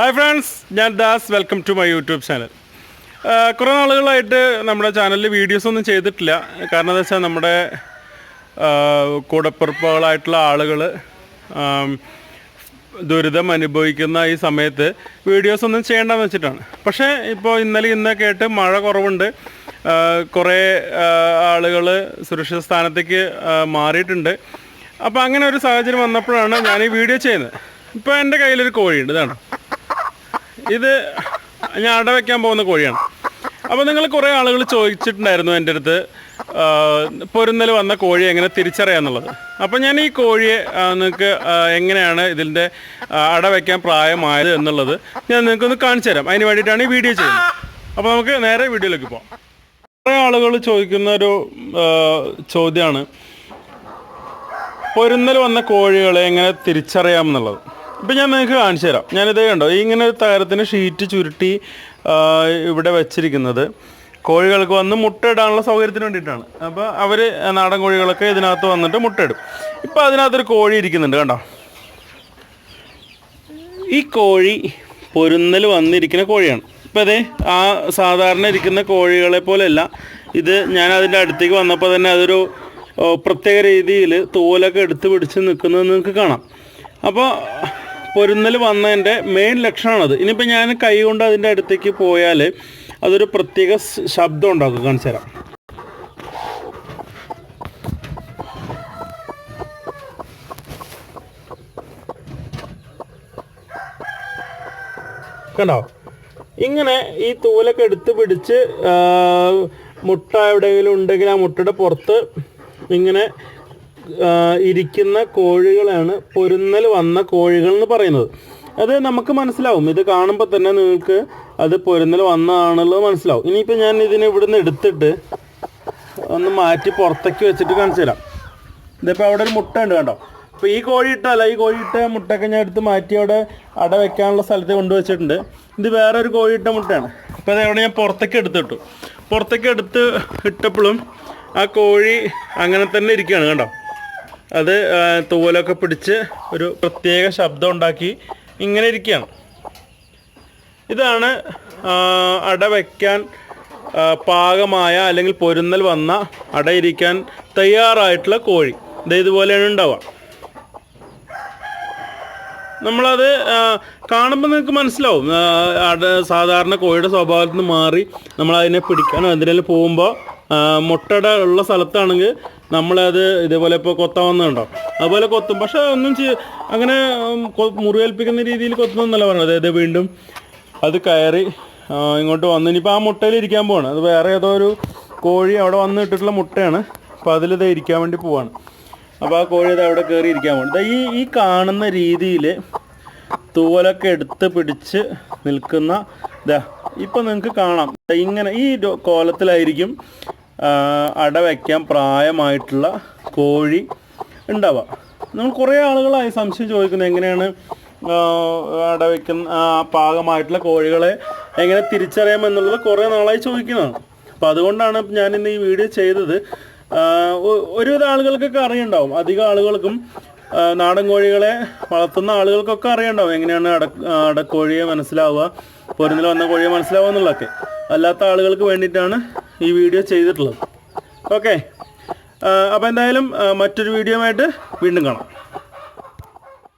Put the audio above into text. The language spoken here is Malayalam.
ഹായ് ഫ്രണ്ട്സ് ഞാൻ Das. Welcome to my YouTube channel കുറേ നാളുകളായിട്ട് നമ്മുടെ ചാനലിൽ വീഡിയോസ് ഒന്നും ചെയ്തിട്ടില്ല. കാരണം എന്താ വെച്ചാൽ നമ്മുടെ കൂടപ്പുറപ്പുകളായിട്ടുള്ള ആളുകൾ ദുരിതം അനുഭവിക്കുന്ന ഈ സമയത്ത് വീഡിയോസ് ഒന്നും ചെയ്യേണ്ടെന്ന് വെച്ചിട്ടാണ്. പക്ഷേ ഇപ്പോൾ ഇന്നലെ ഇന്നൊക്കെ ആയിട്ട് മഴ കുറവുണ്ട്. കുറേ ആളുകൾ സുരക്ഷിത സ്ഥാനത്തേക്ക് മാറിയിട്ടുണ്ട്. അപ്പോൾ അങ്ങനെ ഒരു സാഹചര്യം വന്നപ്പോഴാണ് ഞാൻ ഈ വീഡിയോ ചെയ്യുന്നത്. ഇപ്പോൾ എന്റെ കയ്യിലൊരു കോഴിയുണ്ട്. ഇതാണ്. ഇത് ഞാൻ അട വെക്കാൻ പോകുന്ന കോഴിയാണ്. അപ്പോൾ നിങ്ങൾ കുറേ ആളുകൾ ചോദിച്ചിട്ടുണ്ടായിരുന്നു എന്റെ അടുത്ത് പൊരുന്നൽ വന്ന കോഴി എങ്ങനെ തിരിച്ചറിയാന്നുള്ളത്. അപ്പോൾ ഞാൻ ഈ കോഴിയെ നിങ്ങൾക്ക് എങ്ങനെയാണ് ഇതിന്റെ അട വയ്ക്കാൻ പ്രായമായത് എന്നുള്ളത് ഞാൻ നിങ്ങൾക്കൊന്ന് കാണിച്ചു തരാം. അതിന് വേണ്ടിയിട്ടാണ് ഈ വീഡിയോ ചെയ്യുന്നത്. അപ്പോൾ നമുക്ക് നേരെ വീഡിയോയിലേക്ക് പോകാം കുറേ ആളുകൾ ചോദിക്കുന്ന ഒരു ചോദ്യമാണ് പൊരുന്നൽ വന്ന കോഴികളെ എങ്ങനെ തിരിച്ചറിയാം എന്നുള്ളത്. ഇപ്പം ഞാൻ നിങ്ങൾക്ക് കാണിച്ചു തരാം. ഞാനിത് കണ്ടോ ഇങ്ങനെ ഒരു തകരത്തിന് ഷീറ്റ് ചുരുട്ടി ഇവിടെ വെച്ചിരിക്കുന്നത്. കോഴികൾക്ക് വന്ന് മുട്ടയിടാനുള്ള സൗകര്യത്തിന് വേണ്ടിയിട്ടാണ്. അപ്പോൾ അവർ നാടൻ കോഴികളൊക്കെ ഇതിനകത്ത് വന്നിട്ട് മുട്ടയിടും. ഇപ്പോൾ അതിനകത്തൊരു കോഴി ഇരിക്കുന്നുണ്ട് കണ്ടോ? ഈ കോഴി പൊരുന്നൽ വന്നിരിക്കുന്ന കോഴിയാണ്. ഇപ്പം അതെ ആ സാധാരണ ഇരിക്കുന്ന കോഴികളെ പോലെയല്ല. ഇത് ഞാൻ അതിന്റെ അടുത്തേക്ക് വന്നപ്പോൾ തന്നെ അതൊരു പ്രത്യേക രീതിയിൽ തോലൊക്കെ എടുത്ത് പിടിച്ച് നിൽക്കുന്നത് നിങ്ങൾക്ക് കാണാം. അപ്പോൾ പൊരുന്നൽ വന്നതിന്റെ മെയിൻ ലക്ഷണമാണത്. ഇനിയിപ്പോൾ ഞാൻ കൈ കൊണ്ട് അതിന്റെ അടുത്തേക്ക് പോയാൽ അതൊരു പ്രത്യേക ശബ്ദം ഉണ്ടാക്കും. കാണിച്ചു തരാം. കണ്ടോ? ഇങ്ങനെ ഈ തൂലൊക്കെ എടുത്ത് പിടിച്ച് മുട്ട എവിടെയെങ്കിലും ഉണ്ടെങ്കിൽ ആ മുട്ടയുടെ പുറത്ത് ഇങ്ങനെ ഇരിക്കുന്ന കോഴികളാണ് പൊരുന്നൽ വന്ന കോഴികൾ എന്ന് പറയുന്നത്. അത് നമുക്ക് മനസ്സിലാവും. ഇത് കാണുമ്പോൾ തന്നെ നിങ്ങൾക്ക് അത് പൊരുന്നൽ വന്നതാണുള്ളത് മനസ്സിലാവും. ഇനിയിപ്പോൾ ഞാൻ ഇതിനെ ഇവിടുന്ന് എടുത്തിട്ട് ഒന്ന് മാറ്റി പുറത്തേക്ക് വെച്ചിട്ട് കാണിച്ചു തരാം. ഇതിപ്പോൾ അവിടെ ഒരു മുട്ട ഉണ്ട് കണ്ടോ? അപ്പോൾ ഈ കോഴി ഇട്ടല്ല ഈ കോഴി ഇട്ട മുട്ടയൊക്കെ ഞാൻ എടുത്ത് മാറ്റി അവിടെ അട വെക്കാനുള്ള സ്ഥലത്ത് കൊണ്ടുവച്ചിട്ടുണ്ട് ഇത് വേറെ ഒരു കോഴി ഇട്ട മുട്ടയാണ്. അപ്പോൾ അത് ഞാൻ പുറത്തേക്ക് എടുത്തിട്ടു. പുറത്തേക്ക് എടുത്ത് ഇട്ടപ്പോഴും ആ കോഴി അങ്ങനെ തന്നെ ഇരിക്കുകയാണ് കണ്ടോ? അത് തൂവലൊക്കെ പിടിച്ച് ഒരു പ്രത്യേക ശബ്ദം ഉണ്ടാക്കി ഇങ്ങനെ ഇരിക്കുകയാണ്. ഇതാണ് അട വയ്ക്കാൻ പാകമായ അല്ലെങ്കിൽ പൊരുന്നൽ വന്ന അടയിരിക്കാൻ തയ്യാറായിട്ടുള്ള കോഴി. ഇത് ഇതുപോലെയാണ് ഉണ്ടാവുക. നമ്മളത് കാണുമ്പോൾ നിങ്ങൾക്ക് മനസ്സിലാവും. അട സാധാരണ കോഴിയുടെ സ്വഭാവത്തിൽ നിന്ന് മാറി നമ്മളതിനെ പിടിക്കാനോ അതിനെ പോകുമ്പോൾ മുട്ടട ഉള്ള സ്ഥലത്താണെങ്കിൽ നമ്മളത് ഇതേപോലെ ഇപ്പോൾ കൊത്താൻ വന്നുണ്ടോ അതുപോലെ കൊത്തും. പക്ഷെ ഒന്നും ചെയ്യ അങ്ങനെ മുറിവേൽപ്പിക്കുന്ന രീതിയിൽ കൊത്തുന്നല്ല പറഞ്ഞത്. അതായത് വീണ്ടും അത് കയറി ഇങ്ങോട്ട് വന്ന് ഇനിയിപ്പോൾ ആ മുട്ടയിൽ ഇരിക്കാൻ പോവാണ്. അത് വേറെ ഏതോ ഒരു കോഴി അവിടെ വന്ന് ഇട്ടിട്ടുള്ള മുട്ടയാണ്. അപ്പോൾ അതിലിത് ഇരിക്കാൻ വേണ്ടി പോവാണ്. അപ്പോൾ ആ കോഴി അത് അവിടെ കയറി ഇരിക്കാൻ പോകണം ഈ ഈ കാണുന്ന രീതിയിൽ തൂവലൊക്കെ എടുത്ത് പിടിച്ച് നിൽക്കുന്ന ഇതാ ഇപ്പം നിങ്ങൾക്ക് കാണാം. ഇങ്ങനെ ഈ കോലത്തിലായിരിക്കും അട വയ്ക്കാൻ പ്രായമായിട്ടുള്ള കോഴി ഉണ്ടാവുക നമ്മൾ കുറേ ആളുകളായി സംശയം ചോദിക്കുന്നത് എങ്ങനെയാണ് അട വയ്ക്കുന്ന പാകമായിട്ടുള്ള കോഴികളെ എങ്ങനെ തിരിച്ചറിയാമെന്നുള്ളത് കുറേ നാളായി ചോദിക്കുന്നതാണ്. അപ്പം അതുകൊണ്ടാണ് ഞാൻ ഇന്ന് ഈ വീഡിയോ ചെയ്തത്. ഒരുവിധ ആളുകൾക്കൊക്കെ അറിയുണ്ടാവും. അധികം ആളുകൾക്കും നാടൻ കോഴികളെ വളർത്തുന്ന ആളുകൾക്കൊക്കെ അറിയണ്ടാവും എങ്ങനെയാണ് അട അടക്കോഴിയെ മനസ്സിലാവുക പൊരുന്നിൽ വന്ന കോഴിയെ മനസ്സിലാവുക എന്നുള്ളതൊക്കെ. അല്ലാത്ത ആളുകൾക്ക് വേണ്ടിയിട്ടാണ് ഈ വീഡിയോ ചെയ്തിട്ടുള്ളത്. ഓക്കെ അപ്പോൾ എന്തായാലും മറ്റൊരു വീഡിയോ ആയിട്ട് വീണ്ടും കാണാം.